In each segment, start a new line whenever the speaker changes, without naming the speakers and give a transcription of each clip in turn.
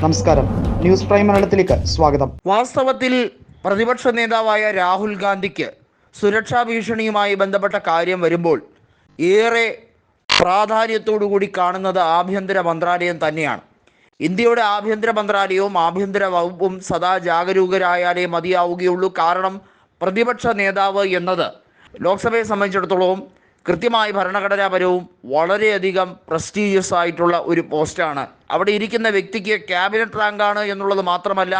നമസ്കാരം. News prime മലയാളത്തിലേക്ക് സ്വാഗതം.
വാസ്തവത്തിൽ പ്രതിപക്ഷ നേതാവായ രാഹുൽ ഗാന്ധിക്ക് സുരക്ഷാ ഭീഷണിയുമായി ബന്ധപ്പെട്ട കാര്യം വരുമ്പോൾ ഏറെ പ്രാധാന്യത്തോടുകൂടി കാണുന്നത് ആഭ്യന്തര മന്ത്രാലയം തന്നെയാണ്. ഇന്ത്യയുടെ ആഭ്യന്തര മന്ത്രാലയവും ആഭ്യന്തര വകുപ്പും സദാ ജാഗരൂകരായാലേ മതിയാവുകയുള്ളൂ. കാരണം പ്രതിപക്ഷ നേതാവ് എന്നത് ലോക്സഭയെ സംബന്ധിച്ചിടത്തോളം കൃത്യമായി ഭരണഘടനാപരവും വളരെയധികം പ്രസ്റ്റീജിയസ് ആയിട്ടുള്ള ഒരു പോസ്റ്റാണ്. അവിടെ ഇരിക്കുന്ന വ്യക്തിക്ക് ക്യാബിനറ്റ് റാങ്കാണ് എന്നുള്ളത് മാത്രമല്ല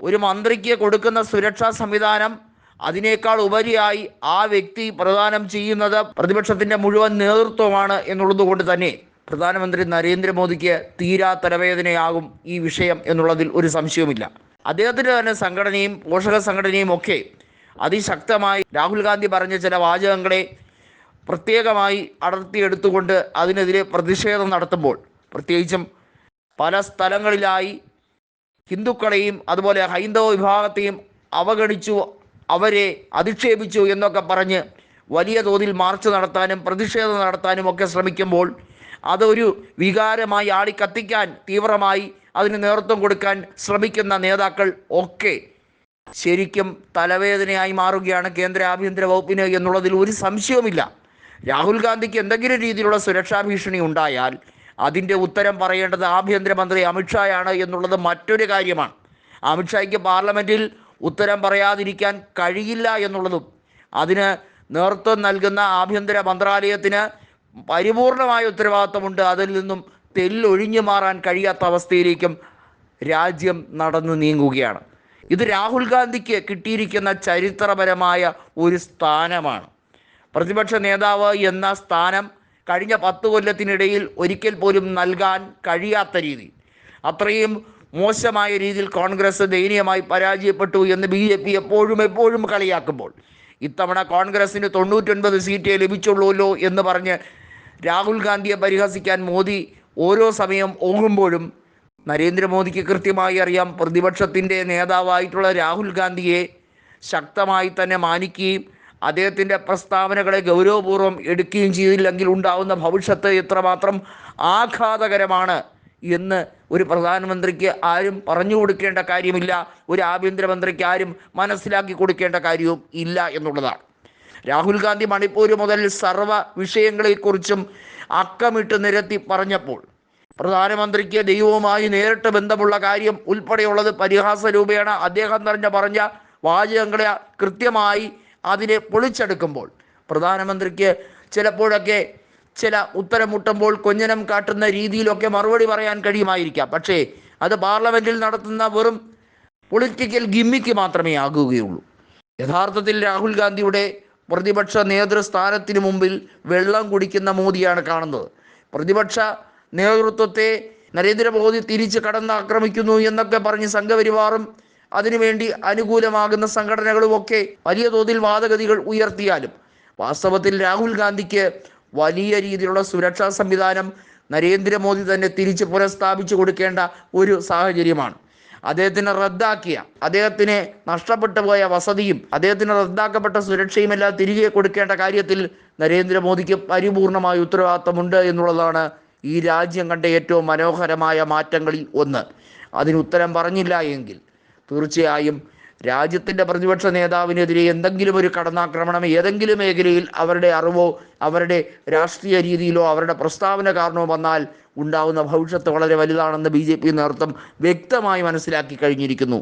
ഒരു മന്ത്രിക്ക് കൊടുക്കുന്ന സുരക്ഷാ സംവിധാനം അതിനേക്കാൾ ഉപരിയായി ആ വ്യക്തി പ്രദാനം ചെയ്യുന്നത് പ്രതിപക്ഷത്തിന്റെ മുഴുവൻ നേതൃത്വമാണ് എന്നുള്ളത് കൊണ്ട് തന്നെ പ്രധാനമന്ത്രി നരേന്ദ്രമോദിക്ക് തീരാ തലവേദനയാകും ഈ വിഷയം എന്നുള്ളതിൽ ഒരു സംശയവുമില്ല. അദ്ദേഹത്തിന്റെ തന്നെ സംഘടനയും പോഷക സംഘടനയും ഒക്കെ അതിശക്തമായി രാഹുൽ ഗാന്ധി പറഞ്ഞ ചില വാചകങ്ങളെ പ്രത്യേകമായി അടർത്തിയെടുത്തുകൊണ്ട് അതിനെതിരെ പ്രതിഷേധം നടത്തുമ്പോൾ പ്രത്യേകിച്ചും പല സ്ഥലങ്ങളിലായി ഹിന്ദുക്കളെയും അതുപോലെ ഹൈന്ദവ വിഭാഗത്തെയും അവഗണിച്ചു അവരെ അധിക്ഷേപിച്ചു എന്നൊക്കെ പറഞ്ഞ് വലിയ തോതിൽ മാർച്ച് നടത്താനും പ്രതിഷേധം നടത്താനും ഒക്കെ ശ്രമിക്കുമ്പോൾ അതൊരു വികാരമായി ആളി കത്തിക്കാൻ തീവ്രമായി അതിന് നേതൃത്വം കൊടുക്കാൻ ശ്രമിക്കുന്ന നേതാക്കൾ ഒക്കെ ശരിക്കും തലവേദനയായി മാറുകയാണ് കേന്ദ്ര ആഭ്യന്തര വകുപ്പിന് എന്നുള്ളതിൽ ഒരു സംശയവുമില്ല. രാഹുൽ ഗാന്ധിക്ക് എന്തെങ്കിലും രീതിയിലുള്ള സുരക്ഷാ ഭീഷണി ഉണ്ടായാൽ അതിന്റെ ഉത്തരം പറയേണ്ടത് ആഭ്യന്തരമന്ത്രി അമിത്ഷായാണ് എന്നുള്ളത് മറ്റൊരു കാര്യമാണ്. അമിത്ഷായ്ക്ക് പാർലമെന്റിൽ ഉത്തരം പറയാതിരിക്കാൻ കഴിയില്ല എന്നുള്ളതും അതിന് നേതൃത്വം നൽകുന്ന ആഭ്യന്തര മന്ത്രാലയത്തിന് പരിപൂർണമായ ഉത്തരവാദിത്തമുണ്ട്. അതിൽ നിന്നും തെല്ലൊഴിഞ്ഞു മാറാൻ കഴിയാത്ത അവസ്ഥയിലേക്കും രാജ്യം നടന്നു നീങ്ങുകയാണ്. ഇത് രാഹുൽ ഗാന്ധിക്ക് കിട്ടിയിരിക്കുന്ന ചരിത്രപരമായ ഒരു സ്ഥാനമാണ്. പ്രതിപക്ഷ നേതാവ് എന്ന സ്ഥാനം കഴിഞ്ഞ പത്ത് കൊല്ലത്തിനിടയിൽ ഒരിക്കൽ പോലും നൽകാൻ കഴിയാത്ത രീതി. അത്രയും മോശമായ രീതിയിൽ കോൺഗ്രസ് ദയനീയമായി പരാജയപ്പെട്ടു എന്ന് ബി ജെ പി എപ്പോഴും എപ്പോഴും കളിയാക്കുമ്പോൾ. ഇത്തവണ കോൺഗ്രസിന് തൊണ്ണൂറ്റൊൻപത് സീറ്റേ ലഭിച്ചുള്ളൂല്ലോ എന്ന് പറഞ്ഞ് രാഹുൽ ഗാന്ധിയെ പരിഹസിക്കാൻ മോദി ഓരോ സമയം ഓങ്ങുമ്പോഴും നരേന്ദ്രമോദിക്ക് കൃത്യമായി അറിയാം പ്രതിപക്ഷത്തിന്റെ നേതാവായിട്ടുള്ള രാഹുൽ ഗാന്ധിയെ ശക്തമായി തന്നെ മാനിക്കുകയും അദ്ദേഹത്തിന്റെ പ്രസ്താവനകളെ ഗൗരവപൂർവം എടുക്കുകയും ചെയ്തില്ലെങ്കിൽ ഉണ്ടാവുന്ന ഭവിഷ്യത്ത് എത്രമാത്രം ആഘാതകരമാണ് എന്ന് ഒരു പ്രധാനമന്ത്രിക്ക് ആരും പറഞ്ഞു കൊടുക്കേണ്ട കാര്യമില്ല ഒരു ആഭ്യന്തരമന്ത്രിക്ക് ആരും മനസ്സിലാക്കി കൊടുക്കേണ്ട കാര്യവും ഇല്ല എന്നുള്ളതാണ്. രാഹുൽ ഗാന്ധി മണിപ്പൂർ മുതൽ സർവ വിഷയങ്ങളെക്കുറിച്ചും അക്കമിട്ട് നിരത്തി പറഞ്ഞപ്പോൾ പ്രധാനമന്ത്രിക്ക് ദൈവവുമായി നേരിട്ട് ബന്ധമുള്ള കാര്യം ഉൾപ്പെടെയുള്ളത് പരിഹാസ രൂപേണ അദ്ദേഹം തന്നെ പറഞ്ഞ വാചകങ്ങളെ കൃത്യമായി അതിനെ പൊളിച്ചെടുക്കുമ്പോൾ പ്രധാനമന്ത്രിക്ക് ചിലപ്പോഴൊക്കെ ചില ഉത്തരം മുട്ടുമ്പോൾ കൊഞ്ഞനം കാട്ടുന്ന രീതിയിലൊക്കെ മറുപടി പറയാൻ കഴിയുമായിരിക്കാം. പക്ഷേ അത് പാർലമെന്റിൽ നടത്തുന്ന വെറും പൊളിറ്റിക്കൽ ഗിമ്മിക്ക് മാത്രമേ ആകുകയുള്ളൂ. യഥാർത്ഥത്തിൽ രാഹുൽ ഗാന്ധിയുടെ പ്രതിപക്ഷ നേതൃസ്ഥാനത്തിന് മുമ്പിൽ വെള്ളം കുടിക്കുന്ന മോദിയാണ് കാണുന്നത്. പ്രതിപക്ഷ നേതൃത്വത്തെ നരേന്ദ്രമോദി തിരിച്ച് കടന്ന് ആക്രമിക്കുന്നു എന്നൊക്കെ പറഞ്ഞ് സംഘപരിവാറും അതിനുവേണ്ടി അനുകൂലമാകുന്ന സംഘടനകളുമൊക്കെ വലിയ തോതിൽ വാദഗതികൾ ഉയർത്തിയാലും വാസ്തവത്തിൽ രാഹുൽ ഗാന്ധിക്ക് വലിയ രീതിയിലുള്ള സുരക്ഷാ സംവിധാനം നരേന്ദ്രമോദി തന്നെ തിരിച്ച് പുനഃസ്ഥാപിച്ചു കൊടുക്കേണ്ട ഒരു സാഹചര്യമാണ്. അദ്ദേഹത്തിന് റദ്ദാക്കിയ അദ്ദേഹത്തിന് നഷ്ടപ്പെട്ടു പോയ വസതിയും അദ്ദേഹത്തിന് റദ്ദാക്കപ്പെട്ട സുരക്ഷയും എല്ലാം തിരികെ കൊടുക്കേണ്ട കാര്യത്തിൽ നരേന്ദ്രമോദിക്ക് പരിപൂർണമായ ഉത്തരവാദിത്തമുണ്ട് എന്നുള്ളതാണ് ഈ രാജ്യം കണ്ട ഏറ്റവും മനോഹരമായ മാറ്റങ്ങളിൽ ഒന്ന്. അതിന് ഉത്തരം പറഞ്ഞില്ല എങ്കിൽ തീർച്ചയായും രാജ്യത്തിന്റെ പ്രതിപക്ഷ നേതാവിനെതിരെ എന്തെങ്കിലും ഒരു കടന്നാക്രമണം ഏതെങ്കിലും മേഖലയിൽ അവരുടെ അറിവോ അവരുടെ രാഷ്ട്രീയ രീതിയിലോ അവരുടെ പ്രസ്താവന കാരണമോ വന്നാൽ ഉണ്ടാകുന്ന ഭവിഷ്യത്ത് വളരെ വലുതാണെന്ന് ബി ജെ പി നേതൃത്വം വ്യക്തമായി മനസ്സിലാക്കി കഴിഞ്ഞിരിക്കുന്നു.